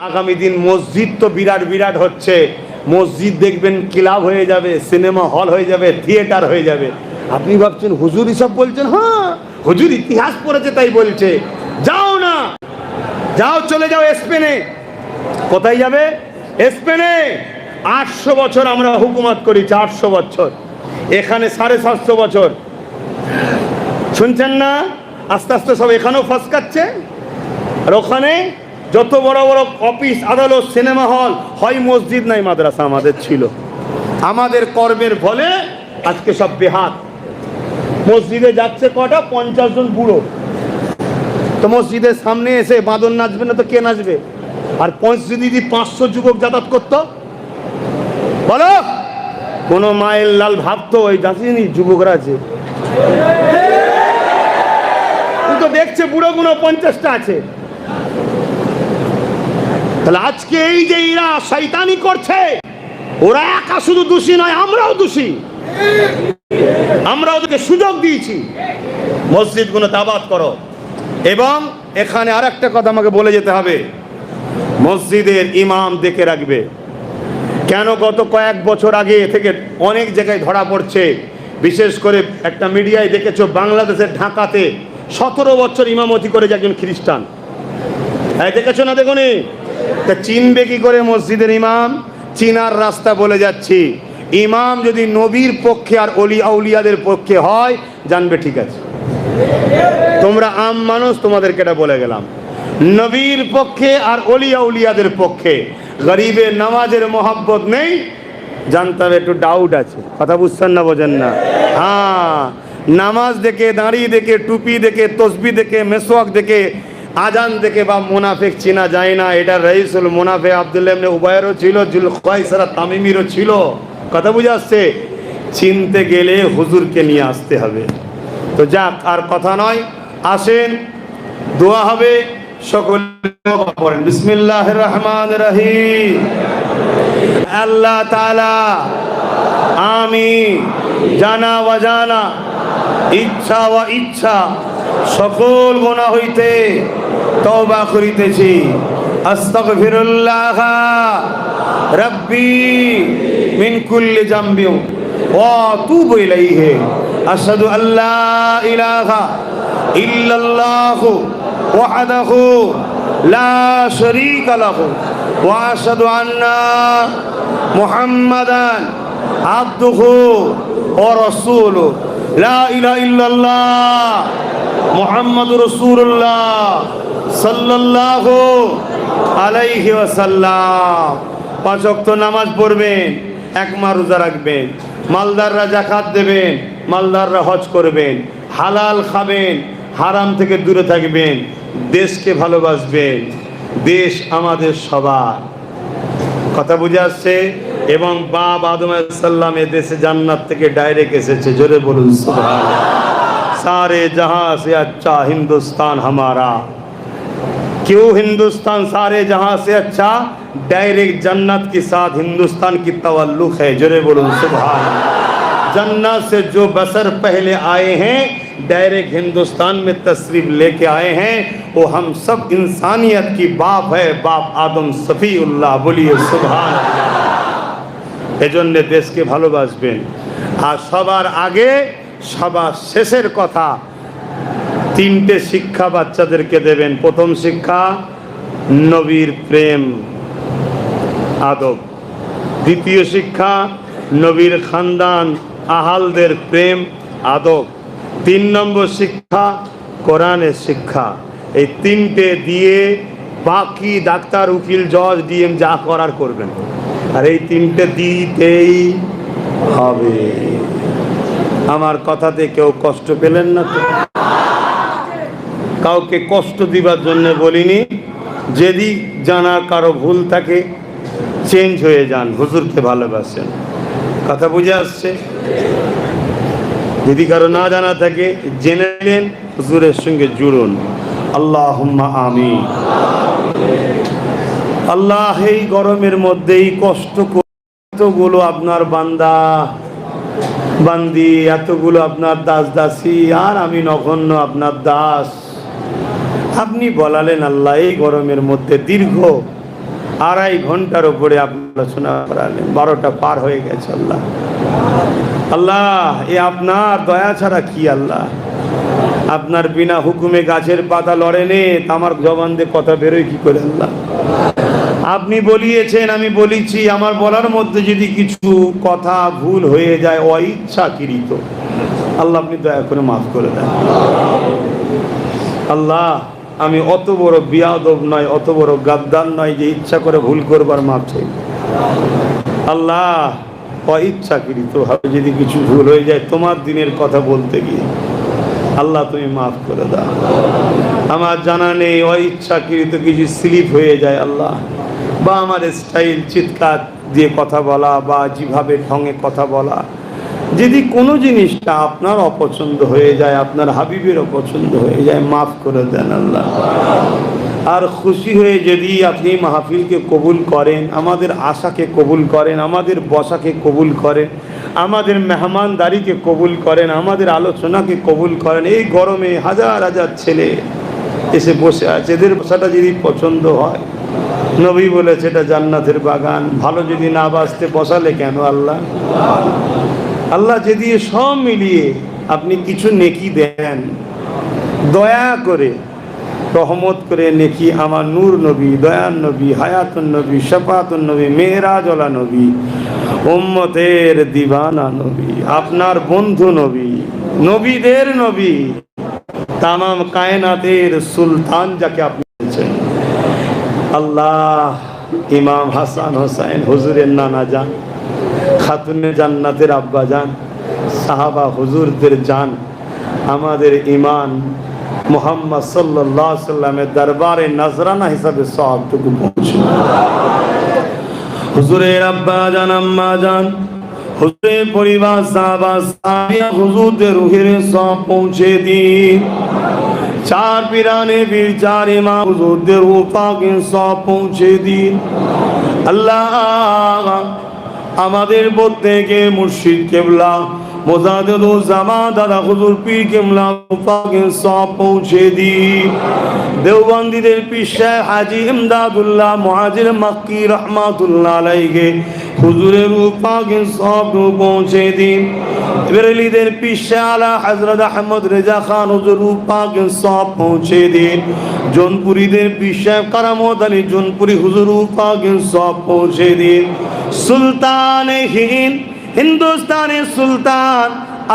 আগামী দিন মসজিদ তো বিরাট বিরাট হচ্ছে। মসজিদ দেখবেন ক্লাব হয়ে যাবে, সিনেমা হল হয়ে যাবে, থিয়েটার হয়ে যাবে। আপনি ভাবছেন, হুজুর সব বলছেন? হ্যাঁ হুজুর ইতিহাস পড়েছে তাই বলছে। যাও না। যাও, চলে যাও স্পেনে। কোথায় যাবে? স্পেনে। আটশো বছর আমরা হুকুমত করি, চারশো বছর। এখানে সাড়ে সাতশো বছর। শুনছেন না? আস্তে আস্তে সব এখানেও ফসকাচ্ছে। আর ওখানে যত বড় বড় অফিস, আদালত, সিনেমা হল, হয় মসজিদ নাই, মাদ্রাসা আমাদের ছিল। আমাদের কর্মের ফলে আজকে সব বেহাত। মসজিদে যাচ্ছে কটা? পঞ্চাশ জন বুড়ো। তো মসজিদের সামনে এসে বাঁদর নাচবে না তো কে নাচবে? আর মসজিদে যদি পাঁচশো যুবক যাতায়াত করতো? বলো! কোন মায়ের লাল ভাবতো ওই যাচ্ছিনি যুবকরা আছে। দেখছে বুড়ো গুলো পঞ্চাশটা আছে। তাহলে আজকে এই যে এরা শৈতানি করছে, ওরা একা শুধু দোষী নয়, আমরাও দোষী। আমরা ওদেরকে সুযোগ দিয়েছি। মসজিদগুলো আবাদ করো। এবং এখানে আর একটা কথা আমাকে বলে যেতে হবে, মসজিদের ইমাম দেখে রাখবে। কেন গত কয়েক বছর আগে থেকে অনেক জায়গায় ধরা পড়ছে, বিশেষ করে একটা মিডিয়ায় দেখেছ, বাংলাদেশের ঢাকাতে সতেরো বছর ইমামতি করে একজন খ্রিস্টান। দেখেছ না দেখুনি? তা চিনবে কি করে মসজিদের ইমাম? চিনার রাস্তা বলে যাচ্ছি। ইমাম যদি নবীর পক্ষে আর অলি আউলিয়াদের পক্ষে হয়, জানবে ঠিক আছে। তোমরা আম মানুষ, তোমাদেরকে এটা বলে গেলাম। নবীর পক্ষে আর অলি আউলিয়াদের পক্ষে গরিবের নামাজের মহাব্বত নেই। জানতে হবে, একটু ডাউট আছে। কথা বুঝছেন না, বোঝেন না? হ্যাঁ নামাজ দেখে দাঁড়ি দেখে, টুপি দেখে, তসবি দেখে, মেসোয়াক দেখে আজান থেকে বা মোনাফেক চেনা যায় না। এটা রইসুল মোনাফে আবদুল্লাহ উবায়েরও ছিল জুল কয়সারা তামিমিরও ছিল। কথা বুঝে আসছে? চিনতে গেলে হুজুরকে নিয়ে আসতে হবে। তো যাক, আর কথা নয়। আসেন, দোয়া হবে, সকলে বিসমিল্লাহ রহমান রহিম। আল্লাহ তালা আমি জানা অজানা ইচ্ছা ও ইচ্ছা। সকল গোনা হইতে তওবা করিতেছি। আস্তাগফিরুল্লাহ। রব্বি মিন কুল্লি জামবি। ওয়া আতুবু ইলাইহি। আশহাদু আল্লা ইলাহা ইল্লাল্লাহু ওয়াহদাহু লা শারীকা লাহু। ওয়া আশহাদু আন্না মুহাম্মাদান আবদুহু ওয়া রাসূলুহু। লা ইলাহা ইল্লাল্লাহ মুহাম্মাদুর রাসূলুল্লাহ সাল্লাল্লাহু আলাইহি ওয়াসাল্লাম। পাঁচ ওয়াক্ত নামাজ পড়বেন, এক মা রাখবেন, মালদাররা জাকাত দেবেন, মালদাররা হজ করবেন, হালাল খাবেন, হারাম থেকে দূরে থাকবেন, দেশকে ভালোবাসবেন, দেশ আমাদের সবার। কথা বুঝে আসছে? এবং বাপ আদম সাল্লাম এ দেশে জান্নাত থেকে ডাইরেক্ট এসেছে জোরে বলুন সুবহানাল্লাহ। सारे जहां से अच्छा हिंदुस्तान हमारा क्यों हिंदुस्तान सारे जहां से अच्छा डायरेक्ट जन्नत के साथ हिंदुस्तान की तवल्लुक है जरे बोलो सुभान जन्नत से जो बसर पहले आए हैं डायरेक्ट हिंदुस्तान में तशरीफ लेके आए हैं वो हम सब इंसानियत की बाप है बाप आदम सफ़ीउल्लाह बोलिए सुभान এজন্য দেশকে ভালোবাসবেন। আর সবার আগে, সবার শেষের কথা, তিনটে শিক্ষা বাচ্চাদেরকে দেবেন। প্রথম শিক্ষা, নবীর প্রেম, আদব। দ্বিতীয় শিক্ষা, নবীর খানদান, আহালদের প্রেম, আদব। তিন নম্বর শিক্ষা, কোরআনের শিক্ষা। এই তিনটে দিয়ে বাকি ডাক্তার, উকিল, জজ, ডিএম যা করার করবেন। আর এই তিনটে দিতেই হবে। আমার কথাতে কেউ কষ্ট পেলেন না তো? কাউকে কষ্ট দিবার জন্য বলিনি। যদি জানা কারও ভুল থাকে চেঞ্জ হয়ে যান, হুজুরকে ভালোবাসেন। কথা বুঝে আসছে? যদি কারও না জানা থাকে, জেনে নেন, হুজুরের সঙ্গে জুড়ুন। আল্লাহ আমি আল্লাহ এই গরমের মধ্যেই কষ্ট কষ্টগুলো আপনার বান্দা, বান্দি, এতগুলো আপনার দাস দাসী আর আমি নগণ্য আপনার দাস। আপনি বলালেন, আল্লাহ এই গরমের মধ্যে দীর্ঘ আড়াই ঘণ্টার উপরে আলোচনা করালেন। বারোটা পার হয়ে গেছে, আল্লাহ। আল্লাহ, এ আপনার দয়া ছাড়া কি আল্লাহ? আপনার বিনা হুকুমে গাছের পাতা লড়ে নে আমার জবান দিয়ে কথা বেরোয় কি করে, আল্লাহ? আপনি বলিয়েছেন, আমি বলেছি, আমার বলার মধ্যে যদি কিছু কথা ভুল হয়ে যায়, অইচ্ছাকৃত, আল্লাহ আপনি দয়া করে মাফ করে দেন। আল্লাহ, আমি অত বড় বিয়াদব নয়, অত বড় গাদ্দার নয় যে ইচ্ছা করে ভুল করবার মাপ চাই। আল্লাহ, অইচ্ছাকৃত ভাবে যদি কিছু ভুল হয়ে যায়, তোমার দিনের কথা বলতে গিয়ে, আল্লাহ তুমি মাফ করে দাও। আমার জানা নেই, অইচ্ছাকৃত কিছু স্লিপ হয়ে যায়, আল্লাহ। বা আমার স্টাইল চিৎকার দিয়ে কথা বলা বা যেভাবে ঢঙে কথা বলা। যদি কোনো জিনিসটা আপনার অপছন্দ হয়ে যায়, আপনার হাবিবের অপছন্দ হয়ে যায়, মাফ করে দেন আল্লাহ। আর খুশি হয়ে যদি আপনি মাহফিলকে কবুল করেন, আমাদের আশাকে কবুল করেন, আমাদের বসাকে কবুল করেন, আমাদের মেহমানদারিকে কবুল করেন, আমাদের আলোচনাকে কবুল করেন, এই গরমে হাজার হাজার ছেলে এসে বসে আছে, এদের বসাটা যদি পছন্দ হয় নবী বলেছে, এটা জান্নাতের বাগান। ভালো যদি না বাঁচতে বসালে কেন আল্লাহ? আল্লাহ যদি সব মিলিয়ে আপনি কিছু নেকি দেন। দয়া করে, রহমত করে নেকি আমার নূর নবী, দয়ান নবী, হায়াতুন নবী, শফাতুন নবী মেহরাজলা নবী, উম্মতের দিবানা নবী, আপনার বন্ধু নবী, নবীদের নবী, তামাম কায়নাতের সুলতান যাকে আপনি বলছেন। আল্লাহ, ইমাম হাসান হোসাইন, হুজুরের নানা যান খাতুনে জান্নাতের আব্বা যান সাহাবা হুজুরদের যান আমাদের ইমান মোহাম্মদ সাল্লাহ সাল্লামের দরবারে নজরানা হিসাবে সবটুকু পৌঁছে। হুজুরের আব্বা জান, আম্মা যান হুজুরের পরিবার, সাহাবা সাহাবিয়া হুজুরদের রুহের সব পৌঁছে দিন। চার পিরানে বীর চার ইমাম হুজুরদের উপাকে সব পৌঁছে দিন আল্লাহ আমাদের প্রত্যেকে মুর্শিদ কেবলা মোজাদুল জামা দাদা হুজুর পীর কেমলা উপাকে সব পৌঁছে দি দেওবন্দীদের পিসা হাজি ইমদাদুল্লাহ মুহাজির মাক্কি রহমাতুল্লাহ আলাইকে হুজুরের উপাকে সব পৌঁছে দিন। বেরেলিদের পিসা আলা হজরত আহমদ রেজা খান হুজুর উপাকে সব পৌঁছে দিন। জোনপুরীদের পিসা কারামত আলী জোনপুরি হুজুর উপাকে সব পৌঁছে দিন। সুলতান হিন্দ হিন্দুস্তানের সুলতান,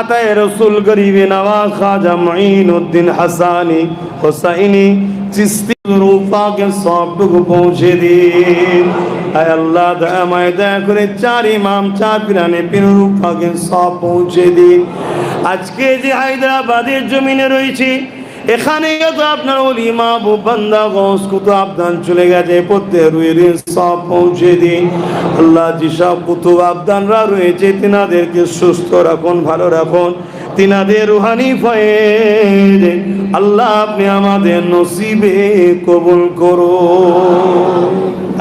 আতায় রসুল গরিবে নওয়াজ খাজা মঈন উদ্দিন হাসানি, হোসাইনি, চিস্তি রূপাকে সবটুকু পৌঁছে দিন। আল্লাহ দয়াময় দয়া করে চার ইমাম, চার পিরানে পীর রূপাকে সব পৌঁছে দিন। আজকে যে হায়দ্রাবাদের জমিনে রয়েছে এখানে তো আপনার ওলি মাহবুব বান্দা গস কুতু আবদান চলে গেছে, প্রত্যেক রুয়ের সব পৌঁছে দিন। আল্লাহ যেসব কুতুব আবদানরা রয়েছে, তিনাদেরকে সুস্থ রাখুন, ভালো রাখুন। তিনাদের রুহানি ফয়েজ, আল্লাহ আপনি আমাদের নসিবে কবুল করো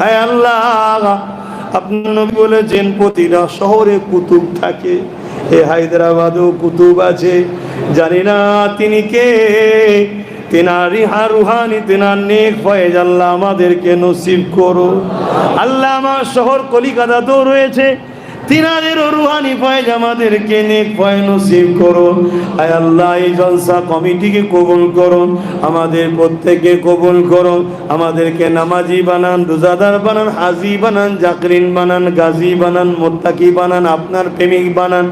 আল্লাহ, আপনার নবী বলেছেন, প্রতিটা শহরে কুতুব থাকে। এ হায়দ্রাবাদও কুতুব আছে। জানি না তিনি কে। তেনার রিহা রুহানি, তেনার নেক আল্লাহ আমাদেরকে নসিব করো। আল্লাহ আমার শহর কলিকাতাতেও রয়েছে। তিনাদেরও রুহানি ফয়েজ আমাদেরকে নেক ফয় নসিব করো। আয় আল্লাহ, এই জলসা কমিটিকে কবুল করুন আমাদের প্রত্যেককে কবুল করুন আমাদেরকে নামাজি বানান, রোজাদার বানান, হাজি বানান, জাকরিন বানান, গাজী বানান, মোত্তাকি বানান, আপনার প্রেমিক বানান।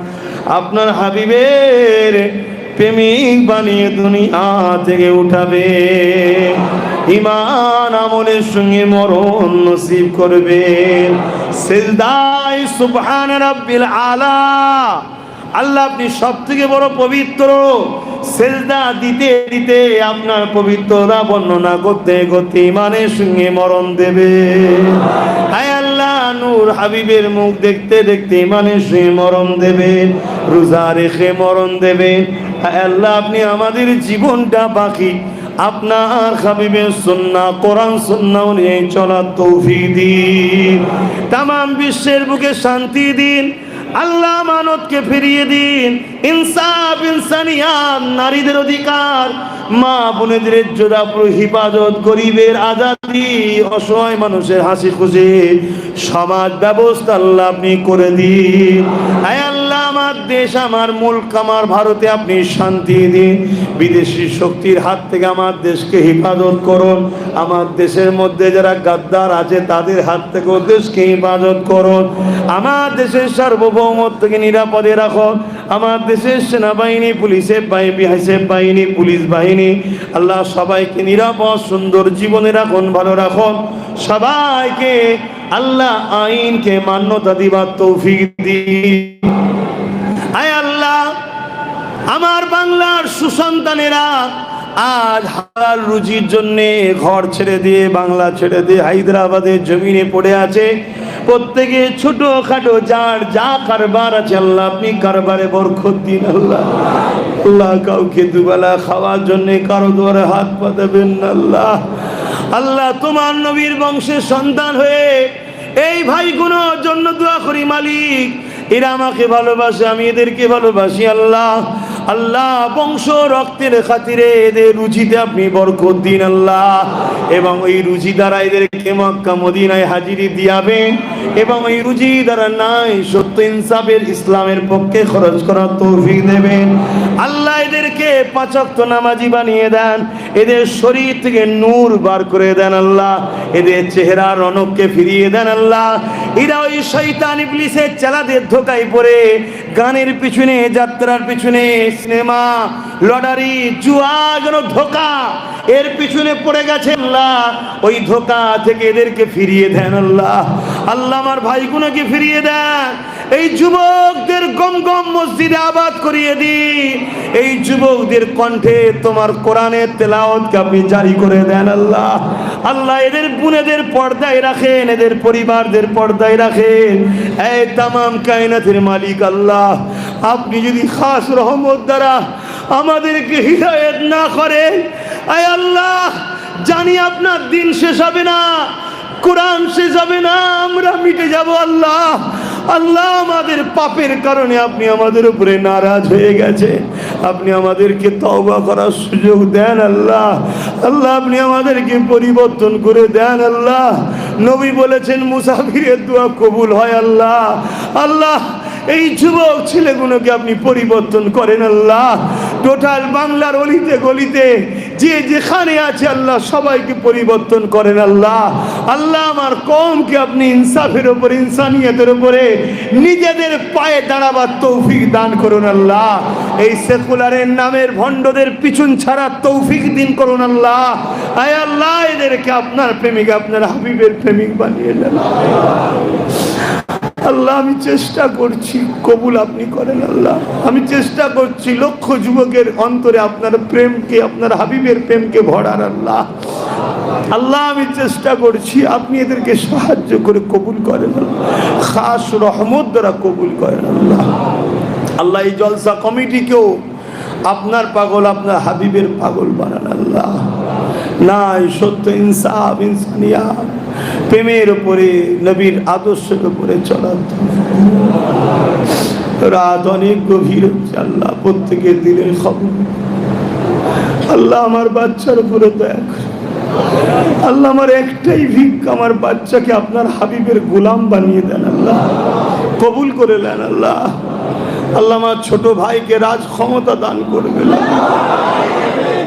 আপনার হাবিবের প্রেমিক বানিয়ে দুনিয়া থেকে উঠাবে। ইমান আমলের সঙ্গে মরণ নসিব করবেন সিলদাই সুবহান রাব্বিল আলা। আল্লাহ আপনি সব থেকে বড় পবিত্র। সেজদা দিতে দিতে আপনার পবিত্রতা বর্ণনা করতে করতে ইমানের সঙ্গে মরণ দেবে। হায় আল্লাহ, নূর হাবিবের মুখ দেখতে দেখতে ইমানের সঙ্গে মরণ দেবেন রোজা রেখে মরণ দেবেন হায় আল্লাহ, আপনি আমাদের জীবনটা বাকি আপনার হাবিবের সন্না, কোরআন সন্না অনুযায়ী চলার তৌফিক দিন। তাম বিশ্বের বুকে শান্তি দিন। আল্লাহ মানতকে ফিরিয়ে দিন। ইনসাফ, ইনসানিয়াত, নারীদের অধিকার। মা বোনেদের জোড়াপুর হিফাজত, গরিবের আজাদি, অসহায় মানুষের হাসি খুশি। সমাজ ব্যবস্থা আল্লাহ আপনি করে দিন। আয় আমার দেশ, আমার মুল্ক, আমার ভারতে আপনি শান্তি দিন। বিদেশি শক্তির হাত থেকে আমার দেশকে হেফাজত করুন। আমার দেশের মধ্যে যারা গাদ্দার আছে, তাদের হাত থেকে দেশকে হেফাজত করুন। আমার দেশের সার্বভৌমত্বকে নিরাপদে রাখুন। আমার দেশের সেনাবাহিনী, পুলিশের বাহিনী, হাইসের বাহিনী, পুলিশ বাহিনী, আল্লাহ সবাইকে নিরাপদ, সুন্দর জীবনে রাখুন, ভালো রাখুন। সবাইকে আল্লাহ আইনকে মান্যতা দিবার তৌফিক দিন। আয় আল্লাহ, আমার বাংলার সুসন্তানেরা আজ হালাল রুজির জন্য ঘর ছেড়ে দিয়ে, বাংলা ছেড়ে দিয়ে হায়দ্রাবাদের জমিনে পড়ে আছে। প্রত্যেকে ছোট খাটো যার যা কারবার আছে, আল্লাহ আপনি কারবারে বরকত দিন, আল্লাহ। আল্লাহ কাউকে দুবেলা খাওয়ার জন্য কারও দ্বারে হাত পাতাবেন আল্লাহ। আল্লাহ তোমার নবীর বংশের সন্তান হয়ে এই ভাইগুলোর জন্য দোয়া করি মালিক। এরা আমাকে ভালোবাসে, আমি এদেরকে ভালোবাসি, আল্লাহ। আল্লাহ বংশ রক্তের খাতিরে এদের রুচিতে আপনি বরকত দিন আল্লাহ। এবং এই রুচি দ্বারা এদেরকে মক্কা, মদিনায় হাজিরি দিয়াবেন। এবং এই রুচি দ্বারা নাই সত্য ইনসাফের ইসলামের পক্ষে খরচ করার তৌফিক দেবেন। আল্লাহ এদেরকে পাঁচক্ত নামাজি বানিয়ে দেন। এদের শরীর থেকে নূর বার করে দেন আল্লাহ। এদের চেহারা রনককে ফিরিয়ে দেন আল্লাহ। এরা ওই শৈতান ইবলিসের চালাদের ধোকায় পড়ে। গানের পিছনে, যাত্রার পিছনে সিনেমা লটারি জুয়া যেন ধোকা। এর পিছনে পড়ে গেছে আল্লাহ। ওই ধোকা থেকে এদেরকে ফিরিয়ে দেন আল্লাহ। আল্লাহ আমার ভাইগুলোকে ফিরিয়ে দেন। এই যুবকদের গম গম মসজিদে আবাদ করিয়ে দি। এই যুবকদের কণ্ঠে তোমার কোরআনের তেলাওয়াতকে আপনি জারি করে দেন আল্লাহ। আল্লাহ এদের বুনেদের পর্দায় রাখেন, এদের পরিবারদের পর্দায় রাখেন। এই তামাম কায়নাতের মালিক আল্লাহ। আপনি যদি খাস রহমত দ্বারা আমাদেরকে হৃদয়ত না করেন। আয় আল্লাহ, জানি আপনার দিন শেষ হবে না, কোরআন শেষ হবে না, আমরা মিটে যাব আল্লাহ। আল্লাহ আমাদের পাপের কারণে আপনি আমাদের উপরে নারাজ হয়ে গেছে। আপনি আমাদেরকে তওবা করার সুযোগ দেন আল্লাহ। আল্লাহ, আপনি আমাদেরকে পরিবর্তন করে দেন আল্লাহ। নবী বলেছেন, মুসাফিরের দোয়া কবুল হয় আল্লাহ। আল্লাহ, এই যুবক ছেলেগুলোকে আপনি পরিবর্তন করেন আল্লাহ। টোটাল বাংলার অলিতে গলিতে, যে যেখানে আছে আল্লাহ সবাইকে পরিবর্তন করেন আল্লাহ। আল্লাহ আমার কমকে আপনি ইনসাফের ওপর ইনসানিয়তের উপরে নিজেদের পায়ে দাঁড়াবার তৌফিক দান করুন আল্লাহ। এই সেকুলারের নামের ভণ্ডদের পিছন ছাড়া তৌফিক দিন করুন আল্লাহ। আয় আল্লাহ, এদেরকে আপনার প্রেমিক, আপনার হাবিবের প্রেমিক বানিয়ে আল্লাহ, আমি চেষ্টা করছি, কবুল আপনি করেন আল্লাহ। আমি চেষ্টা করছি লক্ষ যুবকের অন্তরে আপনার প্রেমকে, আপনার হাবিবের প্রেমকে ভরার আল্লাহ। আল্লাহ, আমি চেষ্টা করছি, আপনি এদেরকে সাহায্য করে কবুল করেন খাস রহমত দ্বারা কবুল করেন আল্লাহ। আল্লাহ, এই জলসা কমিটিকেও আপনার পাগল, আপনার হাবিবের পাগল বানান আল্লাহ। নাই সত্য, ইনসাফ ইনসানিয়া প্রেমের উপরে, নবীর আদর্শের উপরে চলার রাত অনেক গভীর হচ্ছে আল্লাহ, প্রত্যেকের দিনের খবর। আল্লাহ আমার বাচ্চার উপরে করে। আল্লাহ আমার একটাই ভিক্ষা, আমার বাচ্চাকে আপনার হাবিবের গোলাম বানিয়ে দেন আল্লাহ। কবুল করে নেন আল্লাহ। আল্লাহ আমার ছোট ভাইকে রাজ ক্ষমতা দান করবেন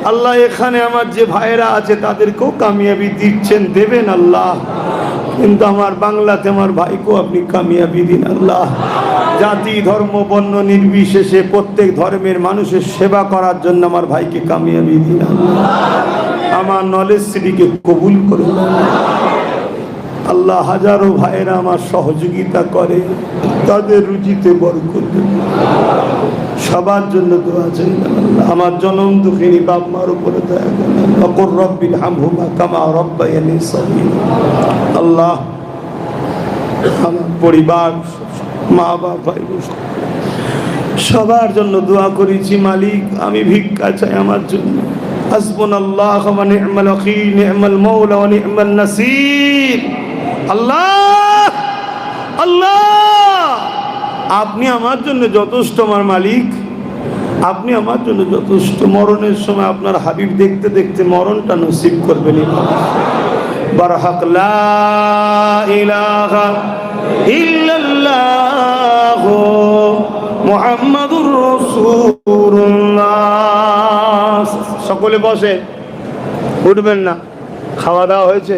আল্লাহ এখানে আমার যে ভাইরা আছে তাদেরকেও কামিয়াবি দিচ্ছেন, দেবেন আল্লাহ। কিন্তু আমার বাংলাতে আমার ভাইকেও আপনি কামিয়াবি দিন আল্লাহ। জাতি, ধর্ম, বর্ণ নির্বিশেষে প্রত্যেক ধর্মের মানুষের সেবা করার জন্য আমার ভাইকে কামিয়াবি দিন আমার নলেজ সিটিকে কবুল করুন আল্লাহ হাজারো ভাইয়েরা আমার সহযোগিতা করে, তাদের রুচিতে বরকত। সবার জন্য দোয়া চাই আমার জনম দুঃখিনী বাপ মার উপরে আল্লাহ। আমার পরিবার, মা বাপ, ভাই সবার জন্য দোয়া করেছি মালিক। আমি ভিক্ষা চাই আমার জন্য। হাসবুন আল্লাহ আল্লাহ! আল্লাহ! আপনি আমার জন্য যথেষ্ট, আমার মালিক। আপনি আমার জন্য যথেষ্ট। মরণের সময় আপনার হাবিব দেখতে দেখতে মরণটা নসিব করবেন সকলে বসে, উঠবেন না। খাওয়া দাওয়া হয়েছে?